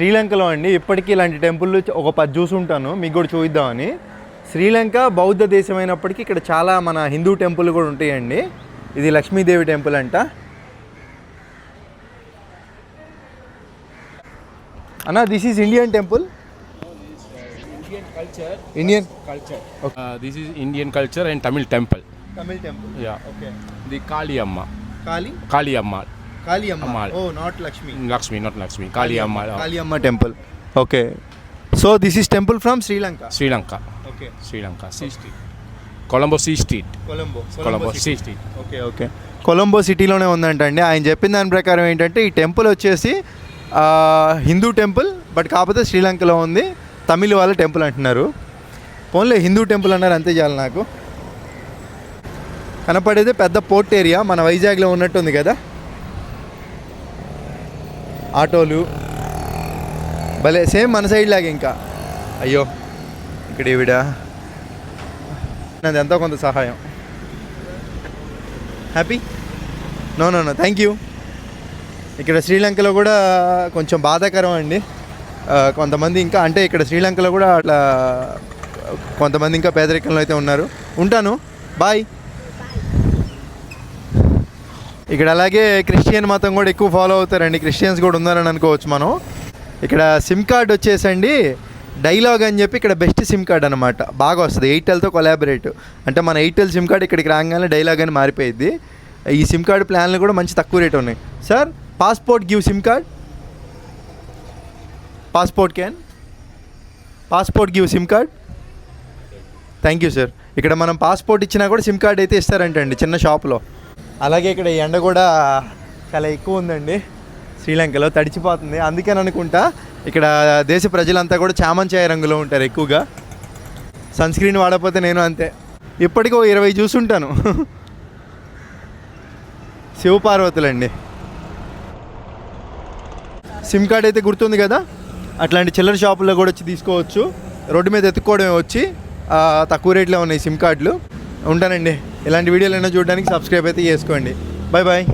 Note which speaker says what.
Speaker 1: శ్రీలంకలో అండి ఇప్పటికీ ఇలాంటి టెంపుల్ ఒక పది చూసుంటాను మీకు కూడా చూద్దామని శ్రీలంక బౌద్ధ దేశం అయినప్పటికీ ఇక్కడ చాలా మన హిందూ టెంపుల్ కూడా ఉంటాయండి ఇది లక్ష్మీదేవి టెంపుల్ అంట అన్న this is Indian temple. Indian.
Speaker 2: Uh, this is Indian culture and Tamil temple.
Speaker 1: Tamil temple
Speaker 2: Yeah.
Speaker 1: Okay
Speaker 2: The Kali Amma.
Speaker 1: Kali
Speaker 2: Kali Amma.
Speaker 1: Kali Amma. Oh not Lakshmi
Speaker 2: not Lakshmi. Kali Amma. uh,
Speaker 1: Kali Amma temple okay so this is temple from Sri Lanka
Speaker 2: Lanka.
Speaker 1: Okay
Speaker 2: Lanka. C Street. Colombo C Street.
Speaker 1: Colombo
Speaker 2: Colombo C Street.
Speaker 1: Okay okay Colombo సిటీలోనే ఉందంటండి ఆయన చెప్పిన దాని ప్రకారం ఏంటంటే ఈ temple వచ్చేసి Hindu temple but కాకపోతే శ్రీలంకలో ఉంది తమిళ వాళ్ళ టెంపుల్ అంటున్నారు పోన్లే హిందూ టెంపుల్ అన్నారు అంతే చాలు నాకు కనపడేది పెద్ద పోర్ట్ ఏరియా మన వైజాగ్లో ఉన్నట్టుంది కదా ఆటోలు. భలే సేమ్ మన సైడ్ లాగా ఇంకా. అయ్యో ఇక్కడ ఈవిడ. నాది ఎంతో కొంత సహాయం. Happy no no no thank you ఇక్కడ శ్రీలంకలో కూడా కొంచెం బాధాకరం అండి. కొంతమంది ఇంకా అంటే ఇక్కడ శ్రీలంకలో కూడా అట్లా కొంతమంది ఇంకా పేదరికంలో అయితే ఉన్నారు. ఉంటాను. బాయ్ ఇక్కడ అలాగే క్రిస్టియన్ మతం కూడా ఎక్కువ ఫాలో అవుతారండి. క్రిస్టియన్స్ కూడా ఉన్నారని అనుకోవచ్చు మనం. ఇక్కడ సిమ్ కార్డ్ వచ్చేసండి. డైలాగ్ అని చెప్పి ఇక్కడ బెస్ట్ సిమ్ కార్డ్ అనమాట బాగా వస్తుంది. ఎయిర్టెల్తో కొలాబరేట్ అంటే మన ఎయిర్టెల్ సిమ్ కార్డ్ ఇక్కడికి రాగానే డైలాగ్ అని మారిపోయింది ఈ సిమ్ కార్డ్ ప్లాన్లు కూడా మంచి తక్కువ రేట్ ఉన్నాయి. Sir passport give sim card passport can passport give sim card thank you sir ఇక్కడ మనం పాస్పోర్ట్ ఇచ్చినా కూడా సిమ్ కార్డ్ అయితే ఇస్తారంటండి. చిన్న షాప్లో అలాగే ఇక్కడ ఎండ కూడా చాలా ఎక్కువ ఉందండి. శ్రీలంకలో తడిచిపోతుంది. అందుకని అనుకుంటా ఇక్కడ దేశ ప్రజలంతా కూడా చామంచాయ రంగులో ఉంటారు ఎక్కువగా. సన్ స్క్రీన్ వాడకపోతే నేను అంతే. ఇప్పటికో ఓ ఇరవై చూసుంటాను శివపార్వతులండి. సిమ్ కార్డ్ అయితే గుర్తుంది కదా? అట్లాంటి చిల్లర షాపుల్లో కూడా వచ్చి తీసుకోవచ్చు. రోడ్డు మీద ఎత్తుక్కోవడమే వచ్చి తక్కువ రేట్లో ఉన్నాయి సిమ్ కార్డులు. ఉంటానండి. ఇలాంటి వీడియోలు అయినా చూడడానికి సబ్స్క్రైబ్ అయితే చేసుకోండి. Bye bye